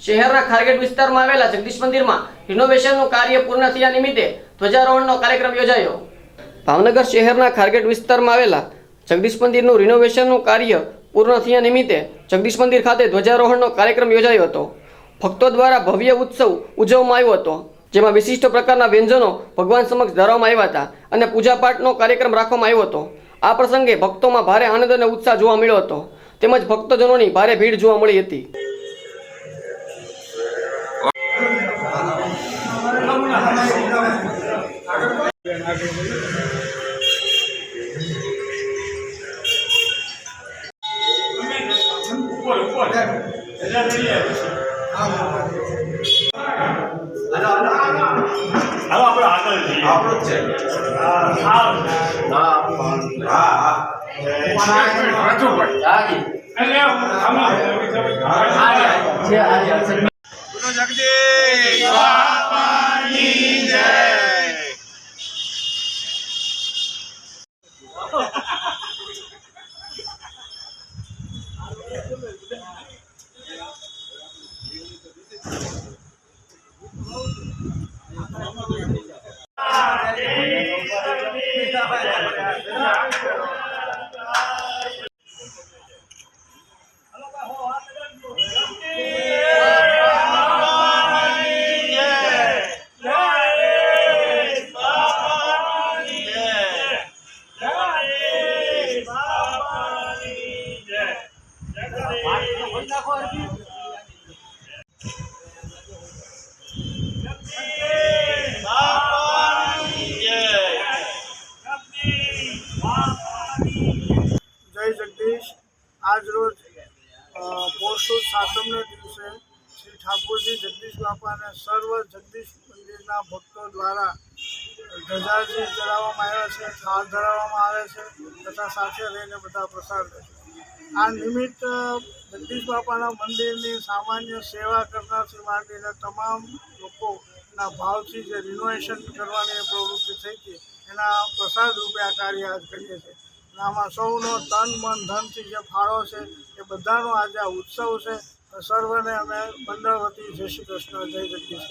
શહેરના ખારગેટ વિસ્તારમાં આવેલા જગદીશ મંદિરમાં રિનોવેશનનું કાર્ય પૂર્ણ થયા નિમિત્તે ધ્વજારોહણનો કાર્યક્રમ યોજાયો. ભાવનગર શહેરના ખારગેટ વિસ્તારમાં આવેલા જગદીશ મંદિરનું રિનોવેશનનું કાર્ય પૂર્ણ થયા નિમિત્તે જગદીશ મંદિર ખાતે ધ્વજારોહણનો કાર્યક્રમ યોજાયો હતો. ભક્તો દ્વારા ભવ્ય ઉત્સવ ઉજવવામાં આવ્યો હતો, જેમાં વિશિષ્ટ પ્રકારના વ્યંજનો ભગવાન સમક્ષ ધરવામાં આવ્યા હતા અને પૂજાપાઠનો કાર્યક્રમ રાખવામાં આવ્યો હતો. આ પ્રસંગે ભક્તોમાં ભારે આનંદ અને ઉત્સાહ જોવા મળ્યો હતો. તેમજ ભક્તજનોની ભારે ભીડ જોવા મળી હતી. Jagdish Agora, viu? જય જગદીશ. આજ રોજ પોષુદ સાતમના દિવસે શ્રી ઠાકોરજી જગદીશ બાપાને સર્વ જગદીશ મંદિરના ભક્તો દ્વારા ધજાજી ચડાવવામાં આવ્યા છે, થાળ ધરાવવામાં આવે છે તથા સાથે રહીને બધા પ્રસાર કરે છે. આ નિમિત્ત જગદીશ બાપાના મંદિરની સામાન્ય સેવા કરનારથી માંડીને તમામ લોકોના ભાવથી જે રિનોવેશન કરવાની પ્રવૃત્તિ થઈ હતી એના પ્રસાદ રૂપે આ કાર્ય આજ કરીએ છીએ અને આમાં સૌનો તન, મન, ધનથી જે ફાળો છે, એ બધાનો આજે આ ઉત્સવ છે સર્વને અમે મંડળ વતી જય શ્રી કૃષ્ણ, જય જગદીશ.